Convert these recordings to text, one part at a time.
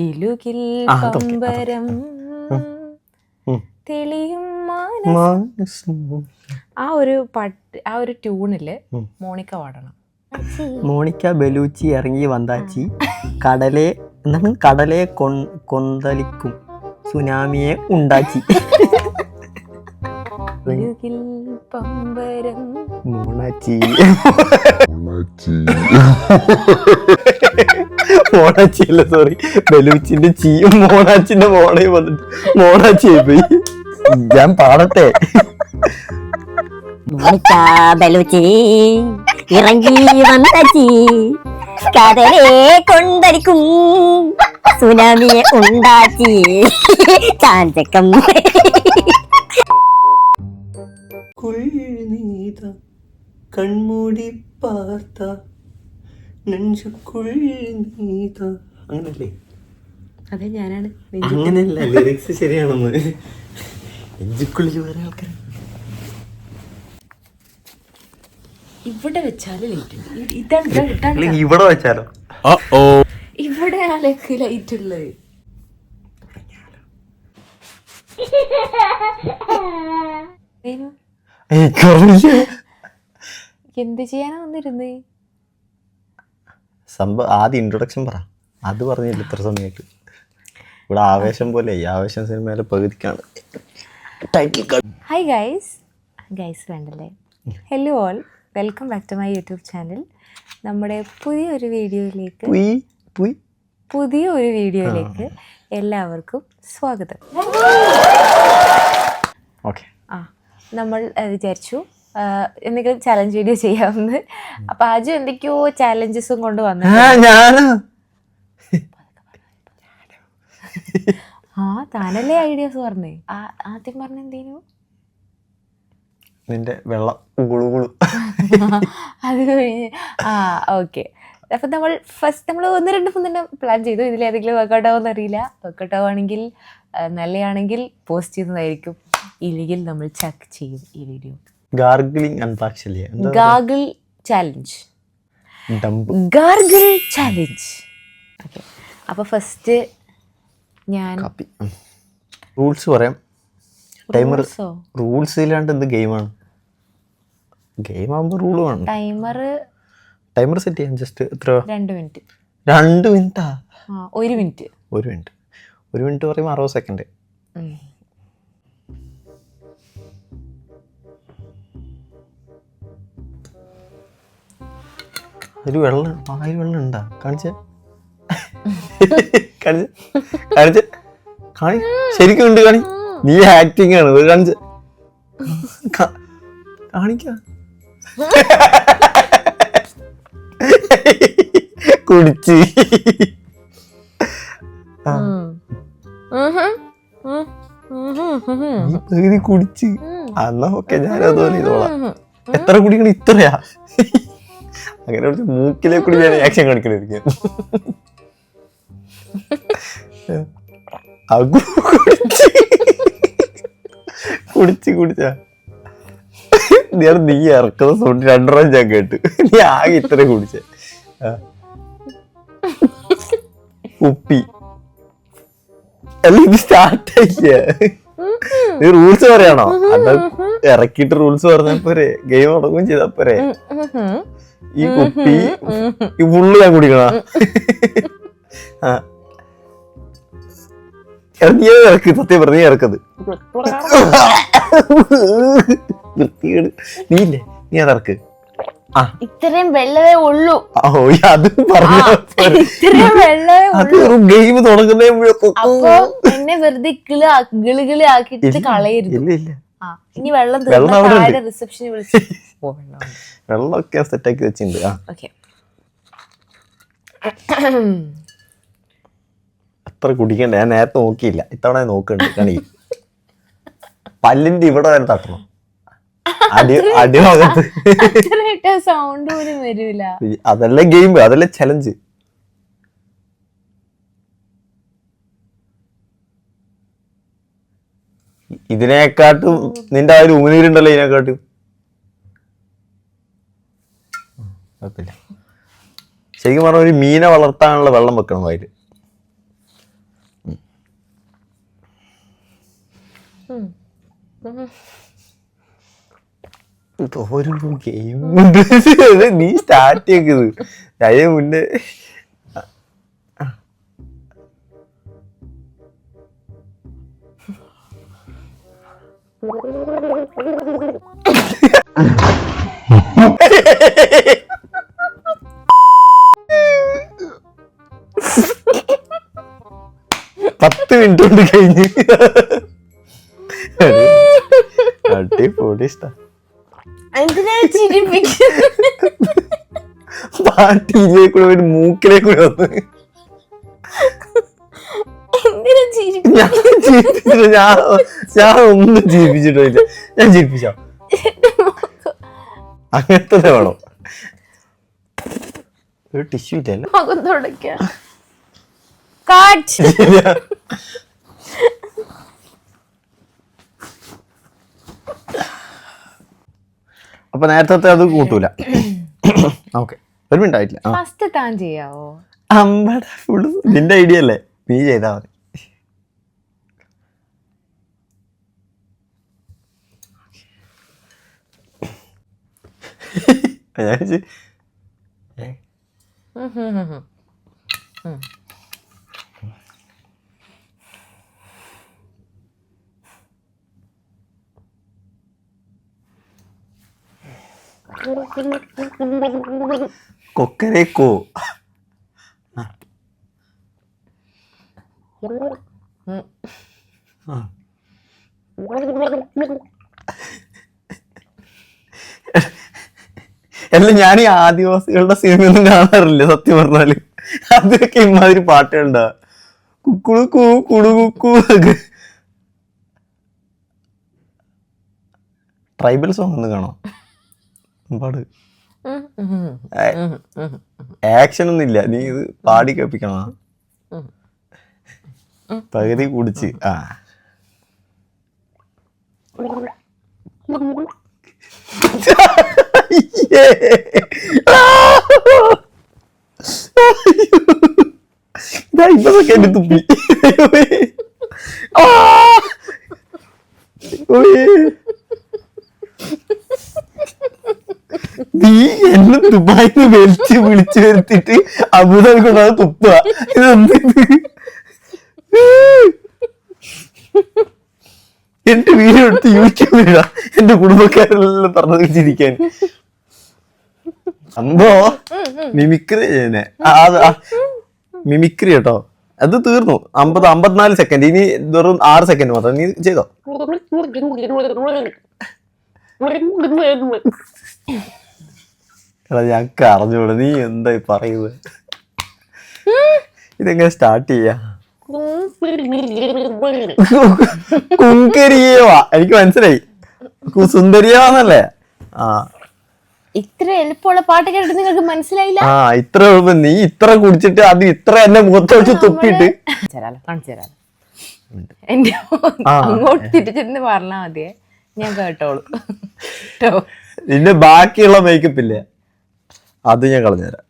കിലുകിൽ. പമ്പരം തെളിയും ആ ഒരു പട്ട് ആ ഒരു ട്യൂണിൽ മോണിക്ക പാടണം. മോണിക്ക ബലൂച്ചി ഇറങ്ങി വന്താച്ചി. കടലെ എന്താണ് കടലെ കൊ- കൊന്തളിക്കും. സുനാമിയെ ഉണ്ടാച്ചി. പമ്പരം. മോണാച്ചി. മോണാച്ചി. അല്ല സോറി ബലൂച്ചിന്റെ ചീയും മോണാച്ചിന്റെ മോണയും വന്നിട്ട് മോണാച്ചി പോയി. ഞാൻ പാടട്ടെ ും. ബലൂച്ചി ഇറങ്ങി വന്നച്ചി. കടലെ കൊണ്ടരിക്കും സുനാമിയെ ഉണ്ടാക്കി ചാഞ്ചക്കം. കുഴിനീത കൺമൂടി പാർത്ത നെഞ്ചുക്കുൾ നീത. അങ്ങനല്ലേ? അതെ ഞാനാണ്. അങ്ങനെയല്ല ലിറിക്സ് ശരിയാണെന്ന്. നെഞ്ചുക്കുള്ളിൽ വേറെ ആൾക്കാർ. ഇവിടെ വെച്ചാൽ ലൈറ്റ് ഉണ്ട്. ഇതാണ് ഇതാണ് ഇതാണ് അല്ലെങ്കിൽ ഇവിടെ വെച്ചാലോ? ഇവിടെയാണ് ലൈറ്റ് ഉള്ളത്. ഏനു, എന്ത് ചെയ്യാനാ വന്നിരുന്നേ? സംഭവം ആദ്യം ഇൻട്രൊഡക്ഷൻ പറ. അത് പറഞ്ഞില്ല ഇത്ര സമയത്ത്. ഇവിടെ ആവേശം പോലെ ആവേശം സിനിമയിലെ പകുതിക്കാണ്. ഹായ് ഗൈസ് ഗൈസ് വേണ്ടല്ലേ? Hello all welcome back to my YouTube channel നമ്മുടെ പുതിയ ഒരു വീഡിയോയിലേക്ക് പുതിയ ഒരു വീഡിയോയിലേക്ക് എല്ലാവർക്കും സ്വാഗതം. ഓക്കെ നമ്മൾ വിചാരിച്ചു. എന്തെങ്കിലും ചലഞ്ച് വീഡിയോ ചെയ്യാമെന്ന്. അപ്പൊ ആദ്യം എന്തൊക്കെയോ ചാലഞ്ചസും കൊണ്ട് വന്നു. ആ താനല്ലേ ഐഡിയാസ് പറഞ്ഞേ? ആദ്യം പറഞ്ഞ എന്തേനു? നിന്റെ വെള്ളം ഉകുളു ഉകുളു. അത് കഴിഞ്ഞ്. ആ ഓക്കെ അപ്പം നമ്മൾ ഫസ്റ്റ് നമ്മൾ ഒന്ന് രണ്ട് മൂന്നെണ്ണം പ്ലാൻ ചെയ്തു. ഇതിൽ ഏതെങ്കിലും വർക്കൗട്ട് ആവുമെന്ന് അറിയില്ല. വർക്കൗട്ട് ആവുകയാണെങ്കിൽ നല്ലയാണെങ്കിൽ പോസ്റ്റ് ചെയ്യുന്നതായിരിക്കും. ഇല്ലെങ്കിൽ നമ്മൾ ചെക്ക് ചെയ്യും ഈ വീഡിയോ ഗാർഗിളിങ് അന്താക്ഷരിയ എന്താ gargle challenge gargle challenge okay അപ്പോൾ ഫസ്റ്റ് ഞാൻ റൂൾസ് പറയാം. ടൈമർ റൂൾസ് ഇല്ലാണ്ട് എന്ത് ഗെയിമാണ് ഗെയിം ആകുമ്പോൾ റൂൾ വേണം. ടൈമർ ടൈമർ സെറ്റ് ചെയ്യാം. ജസ്റ്റ് എത്ര? രണ്ട് മിനിറ്റ് രണ്ട് മിനിറ്റാ ഒരു മിനിറ്റ് ഒരു മിനിറ്റ് ഒരു മിനിറ്റ് പറയുമ്പോൾ അറുപത് സെക്കൻഡ് ഒരു വെള്ളം പായൽ വെള്ളം ഉണ്ടാ? കാണിച്ച. കാണിച്ച. കാണിച്ച. കാണി. ശരിക്കും ഉണ്ട് കാണി. നീ ആക്ടിങ് ആണ്. ഒരു കാണിച്ച. കാണിക്ക. കുടിച്ച്. ആ, നീ പകുതി കുടിച്ച്. എന്നാ ഓക്കെ ഞാനതുപോലെ ചെയ്തോളാം എത്ര കുടിക്കണം ഇത്രയാ? അങ്ങനെ കുറച്ച് മൂക്കിലെ കൂടി ഞാൻ ആക്ഷൻ കാണിക്കണിരിക്കും അഗു കുടിച്ച്. കുടിച്ച് കുടിച്ച. ഞാൻ നീ ഇറക്കുന്ന സൗണ്ട് രണ്ടു പ്രാവശ്യം ഞാൻ കേട്ടു. നീ ആകെ ഇത്ര കുടിച്ച. ഉപ്പി. അല്ല ഇത് സ്റ്റാർട്ട് ആക്കിയ നീ റൂൾസ് പറയണോ? അത് ഇറക്കിയിട്ട് റൂൾസ് പറഞ്ഞപ്പോരെ ഗെയിം തുടങ്ങുകയും ചെയ്താ പോരെ. ഈ കുപ്പി ഈ ഫുള്ള് ഞാൻ കുടിക്കണ? നീ ഇറക്ക് സത്യം പറഞ്ഞ നീ ഇറക്കത്. വൃത്തികേട്. നീ ഇല്ലേ? നീ ഇത്രയും വെള്ളമേ ഉള്ളൂ. ഓ അത് പറഞ്ഞു അത് ഗെയിം തുടങ്ങുന്നേ എന്നെ വെറുതെ കിളി ആക്കിയിട്ട് കളയരുത്. ഇല്ല ഇല്ല. ഇനി വെള്ളം റിസപ്ഷനിൽ വിളിച്ചു? വെള്ളമൊക്കെ സെറ്റാക്കി വെച്ചിട്ടുണ്ട്. ആ. ഓക്കെ. അത്ര കുടിക്കണ്ട. ഞാൻ നേരത്തെ നോക്കിയില്ല. ഇത്തവണ നോക്കുന്നുണ്ട് കണി പല്ലിന്റെ ഇവിടെ വരെ തട്ടണം. സൗണ്ട് പോലും വരില്ല അതല്ല ഗെയിം അതല്ല ചലഞ്ച് ഇതിനെക്കാട്ടും നിന്റെ ആ ഒരു ഉമിനീരുണ്ടല്ലോ ഇതിനെക്കാട്ടും. കുഴപ്പമില്ല. ശരിക്കും പറഞ്ഞ ഒരു മീനെ വളർത്താനുള്ള വെള്ളം വെക്കണം അതിൽ ഒരു ഗെയിം നീ സ്റ്റാർട്ട് ചെയ്ത് അതിന് മുന്നേ. കഴിഞ്ഞ്. അടിപൊളി ഇഷ്ട പാട്ടിയിലേ കൂടെ ഒരു മൂക്കിലേ കൂടെ വന്ന്. എന്തിനാ ഞാൻ ഞാൻ ഒന്നും ജീവിച്ചിട്ടില്ല ഞാൻ ജീവിപ്പിച്ചോ അങ്ങനത്തെ വേണോ. ഒരു ടിഷ്യൂ ഇല്ലല്ലോ. അപ്പൊ നേരത്തെ അത് കൂട്ടൂല. ഓക്കെ ഒരു മിനിറ്റ് ആയിട്ടില്ല. ഫസ്റ്റ് താൻ ചെയ്യാവോ? അമ്പട ഫുള്ള് നിന്റെ ഐഡിയ അല്ലേ? നീ ചെയ്താ മതി. ഞാൻ കൊക്കരേക്കോ. അല്ല ഞാൻ ഈ ആദിവാസികളുടെ സിനിമയൊന്നും കാണാറില്ല സത്യം പറഞ്ഞാൽ. അതൊക്കെ ഇമാതിരി പാട്ടുകളുണ്ടാ. കുക്കുളു കൂ കുളു കുക്കു ട്രൈബൽ സോങ് ഒന്ന് കാണോ? പാട്. ആക്ഷൻ ഒന്നും ഇല്ല നീ ഇത് പാടി കേൾപ്പിക്കണോ? പകുതി കുടിച്ച്. ആ. എന്റെ തുപ്പി. ആ. നീ എന്നെ ദുബായിന്ന് വലിച്ച് വിളിച്ചു വരുത്തിട്ട് അബുദാബി കൊണ്ടാണ് തുപ്പുക ഇതെന്ത് ഇത്? എന്റെ വീഡിയോ എടുത്ത് യൂട്യൂബിലിടാ എന്റെ കുടുംബക്കാരെല്ലാം പറഞ്ഞത് ചിരിക്കാൻ അമ്പോ മിമിക്രി മിമിക്രി കേട്ടോ. അത് തീർന്നു. അമ്പത് അമ്പത്തിനാല് സെക്കൻഡ് ഇനി വെറും ആറ് സെക്കൻഡ് മാത്രം. നീ ചെയ്തോ? എടാ ഞങ്ങൾക്ക് അറിഞ്ഞൂടെ നീ എന്താ ഈ പറയുന്നത് ഇതെങ്ങനെ സ്റ്റാർട്ട് ചെയ്യാ? കുങ്കരിയേവാ. എനിക്ക് മനസ്സിലായി. സുന്ദരിയാവാന്നല്ലേ സുന്ദരിയാന്നല്ലേ? ആ. ഇത്ര എളുപ്പമുള്ള പാട്ട് കേട്ടിട്ട് നിങ്ങൾക്ക് മനസ്സിലായില്ല? ആ ഇത്ര എളുപ്പം. നീ ഇത്ര കുടിച്ചിട്ട് അത് ഇത്ര എന്നെ മുഖത്ത് വെച്ച് തുപ്പിട്ട് എന്റെ അങ്ങോട്ട് തിരിച്ചിരുന്ന് പറഞ്ഞാ മതിയേ. ഞാൻ കേട്ടോളൂ. കേട്ടോ. നിന്റെ ബാക്കിയുള്ള മേക്കപ്പ് ഇല്ലേ? അത് ഞാൻ കളഞ്ഞുതരാം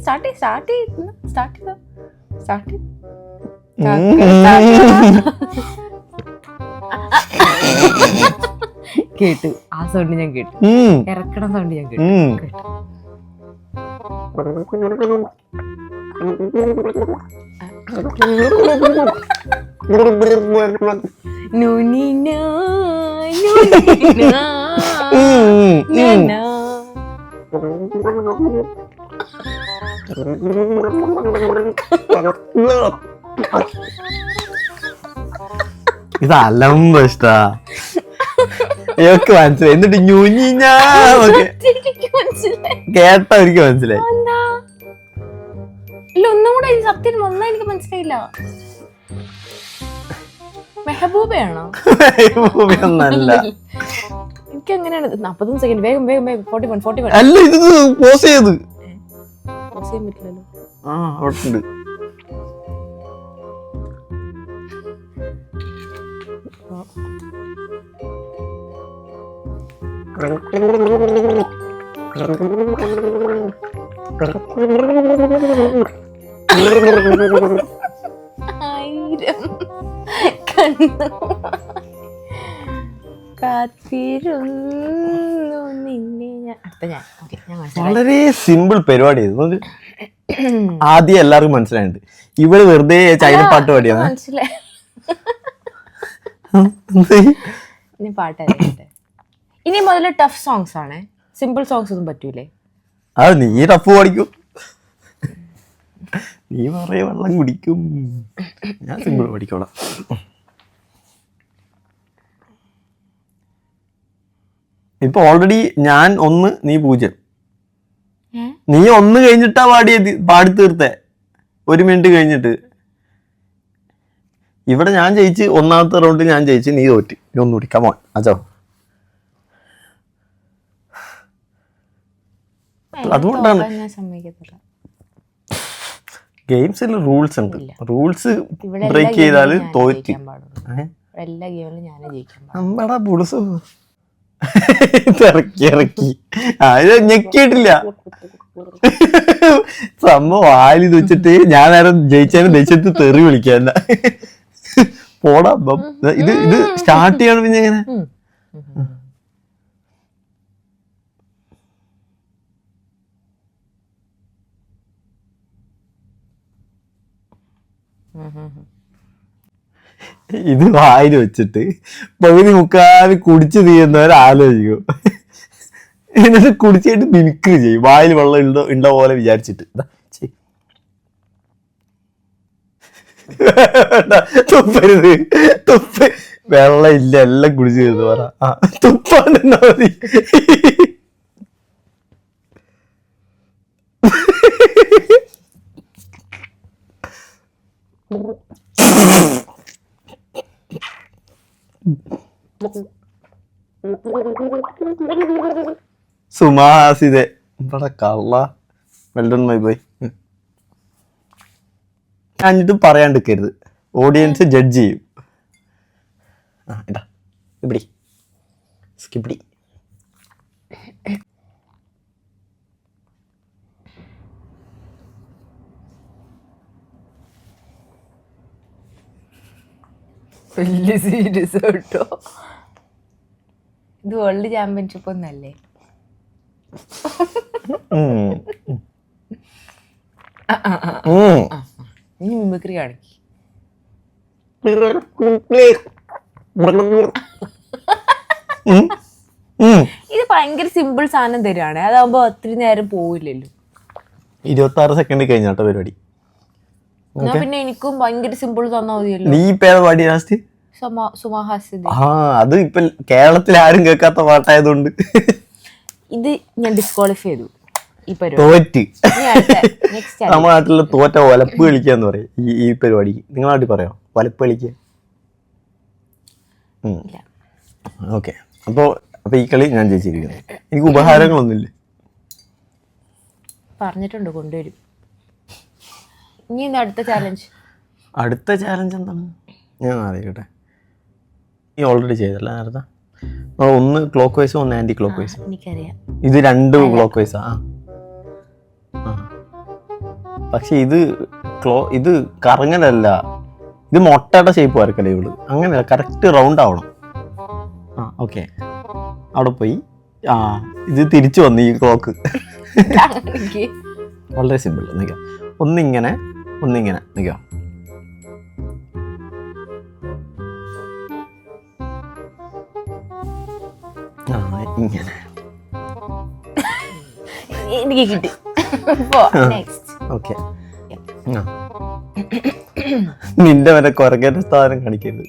സ്റ്റാർട്ട് സ്റ്റാർട്ട് സ്റ്റാർട്ട് സ്റ്റാർട്ട് കേട്ടു. സൗണ്ട് ഞാൻ കേട്ടു. ഇറക്കണ സൗണ്ട് ഞാൻ കേട്ടു. ഇത് അലമ്പ ഇഷ്ടാ. ഇവക്ക് മനസ്സിലായി. എന്നിട്ട് എനിക്ക് മനസ്സിലായി. കേട്ട എനിക്ക് മനസ്സിലായി. ഇല്ല ഒന്നും കൂടെ സത്യം വന്നാ എനിക്ക് മനസ്സിലായില്ല. മെഹബൂബയാണോ? ഒന്നല്ല എനിക്ക് അങ്ങനെയാണ് നാപ്പത്തൊന്ന് സെക്കൻഡ് വേഗം വേഗം വേഗം. ഫോർട്ടി വൺ ഫോർട്ടി വൺ അല്ല ഇത് പോസ് ചെയ്ത്. ചെയ്യാൻ പറ്റില്ലല്ലോ. ആ അവിടെ ആയിരം കണ്ണു കാത്തിരുന്നു നിന്നെ ഞാൻ. അടുത്ത ഞാൻ. ഓക്കെ ഞാൻ മനസ്സിലായി. വളരെ സിമ്പിൾ പരിപാടി ഇത്. ആദ്യം എല്ലാവർക്കും മനസ്സിലായിട്ടുണ്ട്. ഇവൾ വെറുതെ ചൈന പാട്ട് പാടിയാണ് മനസ്സിലായി. ഞാൻ പാട്ട് അറിയട്ടെ ഇനി മുതൽ ടഫ് സോങ്സ് ആണ്. സിമ്പിൾ സോങ്സ് ഒന്നും പറ്റൂലേ? അത് നീ ടഫ് പഠിക്കും. നീ പറയ വെള്ളം കുടിക്കും. ഞാൻ സിമ്പിൾ പഠിക്കോളാം. ഇപ്പൊ ഓൾറെഡി ഞാൻ ഒന്ന് നീ പൂജ്യം. നീ ഒന്ന് കഴിഞ്ഞിട്ടാ പാടിയത് പാടി തീർത്തേ. ഒരു മിനിറ്റ് കഴിഞ്ഞിട്ട്. ഇവിടെ ഞാൻ ജയിച്ച് ഒന്നാമത്തെ റൗണ്ടിൽ ഞാൻ ജയിച്ച് നീ തോറ്റ്. നീ ഒന്ന് കുടിക്കാൻ പോവാൻ അച്ചോ അതുകൊണ്ടാണ്. ഗെയിംസിൽ റൂൾസ് ഉണ്ട്. റൂൾസ് ബ്രേക്ക് ചെയ്താൽ തോറ്റ്? എല്ലാ ഗെയിമിലും ഞാൻ ജയിക്കാൻ നമ്മടാ പുളിസ് ഇറക്കി ഇറക്കി. ഇത് ഞെക്കിയിട്ടില്ല. സംഭവം ആലിത് വെച്ചിട്ട് ഞാൻ നേരം ജയിച്ചതിന് ദേശത്ത് തെറി വിളിക്കാന്ന പോടാ ഇത് ഇത് സ്റ്റാർട്ട് ചെയ്യണം പിന്നെ എങ്ങനെ ഉം. ഉം. ഉം. ഉം. ഉം. ഇത് വായിൽ വെച്ചിട്ട് പകുതി മുക്കാൽ കുടിച്ച് തീരുന്നവർ എന്നിട്ട് കുടിച്ചിട്ട് മിനുക്ക് ചെയ്യും. വായിൽ വെള്ളം ഉണ്ടോ ഉണ്ടോ പോലെ വിചാരിച്ചിട്ട്. തുപ്പരുത്. തുപ്പ്. വെള്ളം ഇല്ല എല്ലാം കുടിച്ച് തീർന്നു പറ. ആ തുപ്പാണ്ടെന്നാ മതി. സുമാസിതെ. ഇവിടെ കള്ള. വെൽഡൺ മൈ ബോയ് ഞാനിട്ട് പറയാണ്ടിരിക്കരുത്. ഓഡിയൻസ് ജഡ്ജ് ചെയ്യും. ആ ഇതാ. ഇവിടെ. സ്കിപ്പിടി വലിയ സീരിയസ് കേട്ടോ ഇത് വേൾഡ് ചാമ്പ്യൻഷിപ്പ് ഒന്നല്ലേ. ഇനി മിമിക്രി കാണിക്കും. ഇത് ഭയങ്കര സിമ്പിൾ സാധനം തരുവാണ്. അതാവുമ്പോ ഒത്തിരി നേരം പോവില്ലല്ലോ. ഇരുപത്തി ആറ് സെക്കൻഡ് കഴിഞ്ഞാട്ടോ പരിപാടി. എന്നാ പിന്നെ എനിക്കും ഭയങ്കര സിമ്പിൾ തന്നാ മതിയല്ലോ. നീ ഇപ്പൊ ഏതാ പാടി ലാസ്റ്റ്? സുമ- സുമഹാസ്യത ആ അത് ഇപ്പൊ കേരളത്തിൽ ആരും കേൾക്കാത്ത പാട്ടായതുകൊണ്ട്. ഇത് ഞാൻ ഡിസ്ക്വാളിഫൈ ചെയ്തു. ഈ പരിപാടി. തോറ്റ്. നെക്സ്റ്റ് നമ്മുടെ നാട്ടിലെ തോറ്റ വലപ്പ് കളിക്കുക എന്ന് പറയും. ഈ ഈ പരിപാടിക്ക് നിങ്ങളുടെ നാട്ടിൽ പറയാം? വലപ്പ് കളിക്കുക ഓക്കെ. അപ്പോൾ അപ്പോൾ ഈ കളി ഞാൻ ജയിച്ചിരിക്കുന്നു. എനിക്ക് ഉപഹാരങ്ങളൊന്നുമില്ല. പറഞ്ഞിട്ടുണ്ട് കൊണ്ടുവരും. ഇനി എന്താ അടുത്ത ചാലഞ്ച് അടുത്ത ചാലഞ്ച് എന്താണ്? ഞാൻ അറിയിക്കട്ടെ നീ ഓൾറെഡി ചെയ്തല്ല നേരത്തെ? ഒന്ന് ക്ലോക്ക് വൈസ് ഒന്ന് ആന്റി ക്ലോക്ക് വൈസ് എനിക്കറിയാം. ഇത് രണ്ട് ക്ലോക്ക് വൈസ് ആ. പക്ഷെ ഇത് ക്ലോ ഇത് കറങ്ങലല്ല. ഇത് മുട്ടയുടെ ഷേപ്പ് വരക്കല്ലേ ഇവൾ. അങ്ങനെയല്ല കറക്റ്റ് റൗണ്ട് ആവണം. ആ ഓക്കെ അവിടെ പോയി. ആ ഇത് തിരിച്ചു വന്നു ഈ ക്ലോക്ക് വളരെ സിമ്പിൾ നിൽക്കാം. ഒന്നിങ്ങനെ ഒന്നിങ്ങനെ നിൽക്കാം. ഇങ്ങനെ. എനിക്ക് കിട്ടി. ഓക്കെ നിന്റെ വരെ കൊരകേറ്റ സ്ഥാനം കാണിക്കരുത്.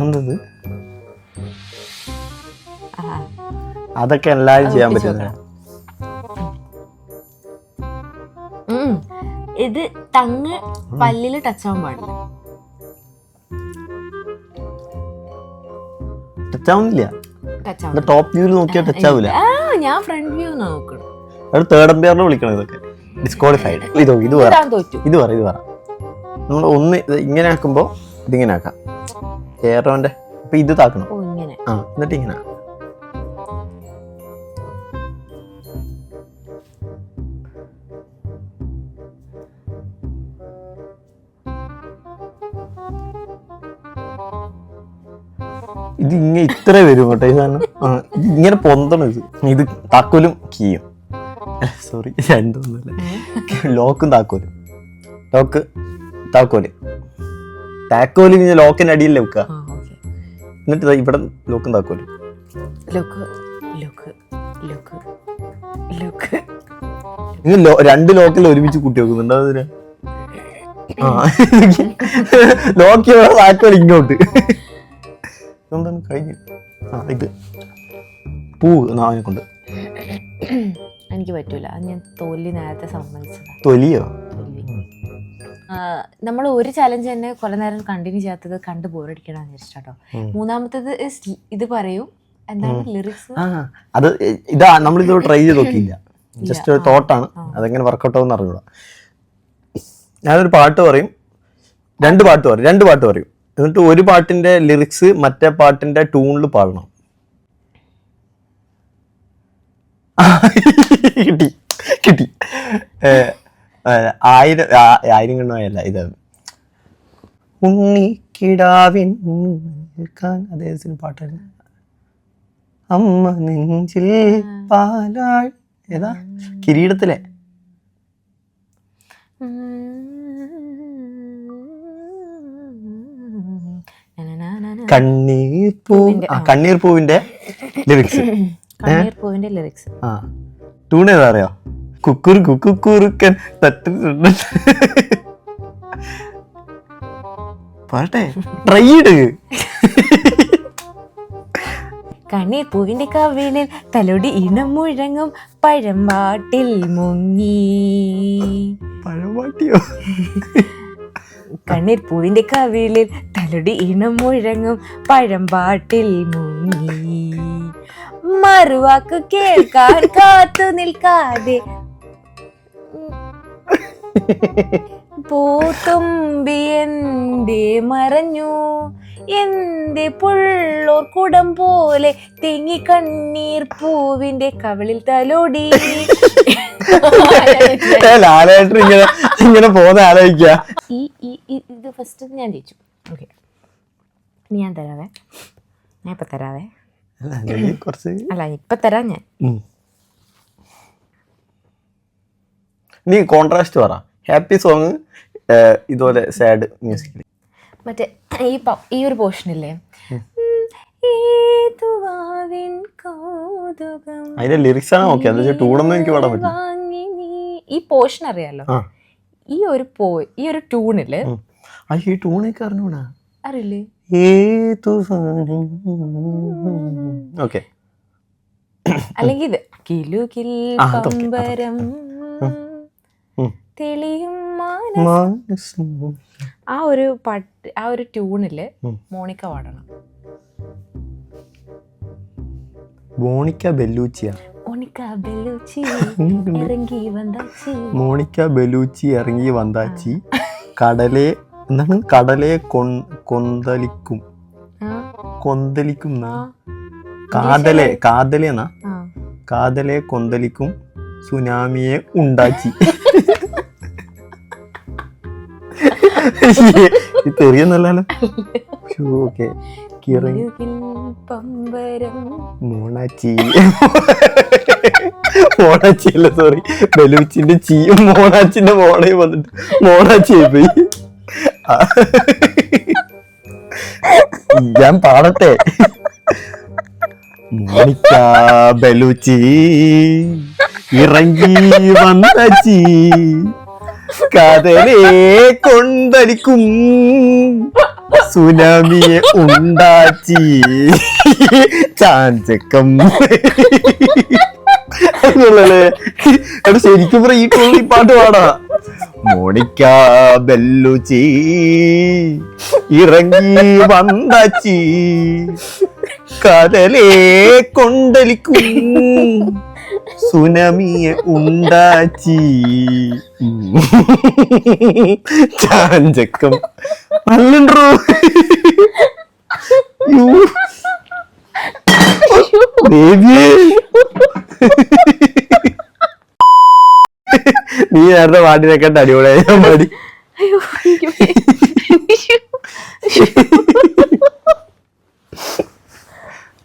എന്തത്? അതൊക്കെ എല്ലാരും ചെയ്യാൻ ഒപ്പിച്ച് ഇത് ടങ് പല്ലിൽ ടച്ച് ആവാൻ പാടില്ല. ടച്ച് ആവുന്നില്ല. ടച്ച് അത് ടോപ്പ് വ്യൂവിൽ നോക്കിയാൽ ടച്ച് ആവില്ല ആ ഞാൻ ഫ്രണ്ട് വ്യൂ നോക്കണം. അത് തേർഡ് അമ്പയറിനെ വിളിക്കണം ഇതൊക്കെ. ഡിസ്ക്വാളിഫൈഡ് ഇതോ ഇത് പറ ഇത് പറ ഇത് പറ നമ്മൾ ഒന്ന് ഇങ്ങനെ ആക്കുമ്പോൾ ഇതിങ്ങനെ ആക്കാം. ഏറോന്റെ അപ്പൊ ഇത് താക്കണം. ആ എന്നിട്ട് ഇങ്ങനെ. ഇങ്ങനെ ഇത്ര വരും കേട്ടോ ഈ സാധനം. ഇങ്ങനെ പൊന്തണം ഇത്. ഇത് താക്കോലും കീയും. സോറി രണ്ടൊന്നുമല്ല ലോക്കും താക്കോലും. ലോക്ക് താക്കോൽ. താക്കോൽ ഇങ്ങനെ ലോക്കിന്റെ അടിയിൽ വെക്കുക ആ. എന്നിട്ട് ഇവിടെ ലോക്കും താക്കോലും. ലോക്ക് ലോക്ക് ലോക്ക് ലോക്ക് നിങ്ങൾ രണ്ട് ലോക്കിൽ ഒരുമിച്ച് കൂട്ടി വെക്കുന്നുണ്ട് അതിന്? ആ ലോക്ക് താക്കോൽ ഇങ്ങോട്ട്. എന്താണ് കഴിഞ്ഞു ആ ഇത്. പൂ നാവിനെ കൊണ്ട്. എനിക്ക് പറ്റൂല. അത് ഞാൻ തൊലി നേരത്തെ സമ്മതിച്ചതാ. തൊലിയോ? നമ്മൾ ഒരു ചലഞ്ച് തന്നെ കുറെ നേരം കണ്ടിന്യൂ ചെയ്യാത്തത് കണ്ട് ബോറടിക്കണം വിചാരിച്ചാട്ടോ മൂന്നാമത്തേത് ഇത് പറയൂ. എന്താണ് ലിറിക്സ് അത് ഇതാ നമ്മളിത് ട്രൈ ചെയ്ത് നോക്കിയില്ല. ജസ്റ്റ് ഒരു തോട്ടാണ് അതെങ്ങനെ വർക്കൗട്ട് ആവുമെന്ന് അറിഞ്ഞൂടാ. ഞാനൊരു പാട്ട് പറയും. രണ്ട് പാട്ട് പറയും. രണ്ട് പാട്ട് പറയും. എന്നിട്ട് ഒരു പാട്ടിന്റെ ലിറിക്സ് മറ്റേ പാട്ടിന്റെ ട്യൂണിൽ പാടണം. കിട്ടി കിട്ടി. ആയിരം ആയിരം കണ്ണുമായല്ല ഇത്. ഉണ്ണിക്കിടാവിൻ അദ്ദേഹത്തിന് പാട്ടായിരുന്നു അമ്മ നെഞ്ചിൽ പാലാ ഏതാ? കിരീടത്തിലെ. കണ്ണീർ പൂ. ആ കണ്ണീർ പൂവിന്റെ ലിറിക്സ് കണ്ണീർ പൂവിന്റെ ലിറിക്സ് ആ. ട്യൂൺ ഏതാ അറിയോ? കുക്കുർ കുക്കുറുക്കൻ തട്ട് പാട്ടെ ട്രൈ ഇട്. കണ്ണീർ പൂവിന്റെ കവിളിൽ തലോടി ഇണം മുഴങ്ങും പഴമ്പാട്ടിൽ മുങ്ങി. പഴമാട്ടിയോ കണ്ണീർ പൂവിന്റെ കവിളിൽ തലടി ഇണം മുഴങ്ങും പഴമ്പാട്ടിൽ മുങ്ങി. മറുവാക്കു കേൾക്കാൻ കാത്തു നിൽക്കാതെ പൂത്തുമ്പി എന്തേ മറഞ്ഞു? എന്റെ പുള്ളോർ കുടം പോലെ തെങ്ങി കണ്ണീർ പൂവിന്റെ കവളിൽ തലോടി. ലാലേട്ടൻ ഇങ്ങനെ ഇങ്ങനെ പോകുന്ന ഈ ഈ ഈ- ഇത് ഫസ്റ്റ് ഞാൻ ജയിച്ചു. ഓക്കെ ഇനി ഞാൻ തരാവേ. ഞാൻ ഇപ്പൊ തരാവേ. കുറച്ച് അല്ല ഇപ്പൊ തരാം ഞാൻ. ഉം. നീ കോൺട്രാസ്റ്റ് പറ. ഹാപ്പി സോങ് ഇതുപോലെ സാഡ് മ്യൂസിക് മറ്റേ ഈ ഈ ഒരു പോർഷനില്ലേ ഏതുവാവിൻ കൗതുകം അതിന്റെ ലിറിക്സ് ആണ് ഓക്കെ. എന്താ വെച്ചാൽ ടൂണൊന്നും എനിക്ക് പാടാൻ പറ്റില്ല. ഈ പോർഷൻ അറിയാലോ? ഈ ഒരു പോ ഈ ഒരു ട്യൂണിൽ. ഈ അറിഞ്ഞൂടാ? അറിയില്ലേ? ഓക്കെ. അല്ലെങ്കിൽ ഇത് കിലുകിൽ. പമ്പരം തെളിയും ആ ഒരു പട്ട് ആ ഒരു ട്യൂണിൽ മോണിക്ക പാടണം. മോണിക്ക ബെല്ലൂച്ചിയ. മോണിക്ക ബെല്ലൂച്ചി ഇറങ്ങി വന്നാച്ചി. മോണിക്ക ബെല്ലൂച്ചി ഇറങ്ങി വന്താച്ചി കടലെ എന്താണ്? കടലെ കൊന്തലിക്കും. കൊന്തലിക്കും കാതലെ കാതലെന്നാ കാതലെ കൊന്തലിക്കും സുനാമിയെ ഉണ്ടാച്ചി. തെറിയൊന്നല്ലോ ഓക്കെ. മോണാച്ചി മോണാച്ചി. അല്ല സോറി ബലൂച്ചിന്റെ ചീയും മോണാച്ചിന്റെ മോണയും വന്നിട്ട് മോണാച്ചി പോയി ഞാൻ പാടട്ടെ. മോണിക്ക ബലൂച്ചി ഇറങ്ങി വന്നച്ചി. കതലെ കൊണ്ടടിക്കും. സുനാമിയെ ഉണ്ടാച്ചി ചാഞ്ചക്കം. ശരിക്കും പറ ഈ പാട്ട് പാടാ. മോണിക്ക ബെല്ലുച്ചി ഇറങ്ങി വന്നച്ചി. കടലേ കൊണ്ടലിക്കും സുനമിയെ ഉണ്ടാച്ചി ചാഞ്ചക്കം നല്ലുണ്ടോ? നീ നേരത്തെ പാട്ടിനെക്കാട്ട് അടിപൊളിയായി പാടി.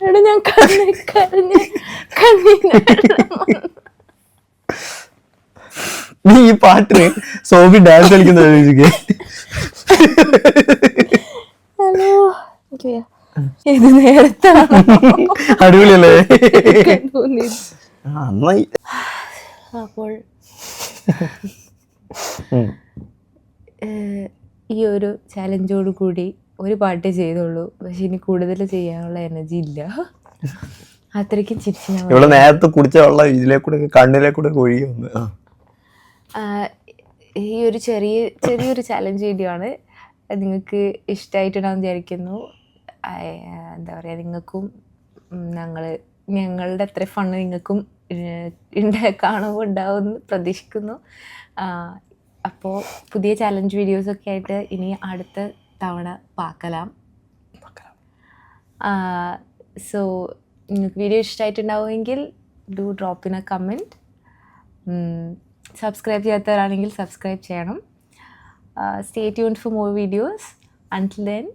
എടാ ഞാൻ കരഞ്ഞ് വന്നു. നീ ഈ പാട്ടിന് സോഫി ഡാൻസ് കളിക്കുന്ന ഹലോ. ഇത് നേരത്തെ അടിപൊളിയല്ലേ? അപ്പോൾ. ഈ ഒരു ചാലഞ്ചോട് കൂടി ഒരു പാട്ടേ ചെയ്തുള്ളൂ. പക്ഷെ ഇനി കൂടുതൽ ചെയ്യാനുള്ള എനർജി ഇല്ല. അത്രയ്ക്കും ചിരിച്ചു ഞാൻ നേരത്തെ കുടിച്ച വെള്ളം ഇതിലെ കൂടെ കണ്ണിലെ കൂടെ ഒഴുകി വന്ന്. ഈ ഒരു ചെറിയ ചെറിയൊരു ചലഞ്ച് വീഡിയോ ആണ് നിങ്ങൾക്ക് ഇഷ്ടമായിട്ടുണ്ടാവും വിചാരിക്കുന്നു. എന്താ പറയുക നിങ്ങൾക്കും ഞങ്ങൾ ഞങ്ങളുടെ അത്ര ഫണ് നിങ്ങൾക്കും ഉണ്ടാക്കാണോ കാണുമ്പോൾ ഉണ്ടാവുമെന്ന് പ്രതീക്ഷിക്കുന്നു. അപ്പോൾ പുതിയ ചലഞ്ച് വീഡിയോസൊക്കെ ആയിട്ട് ഇനി അടുത്ത തവണ പാക്കലാം. സോ നിങ്ങൾക്ക് video ഇഷ്ടമായിട്ടുണ്ടാവുമെങ്കിൽ do drop in a comment subscribe ചെയ്യാത്തവരാണെങ്കിൽ സബ്സ്ക്രൈബ് ചെയ്യണം. Stay tune for more videos until then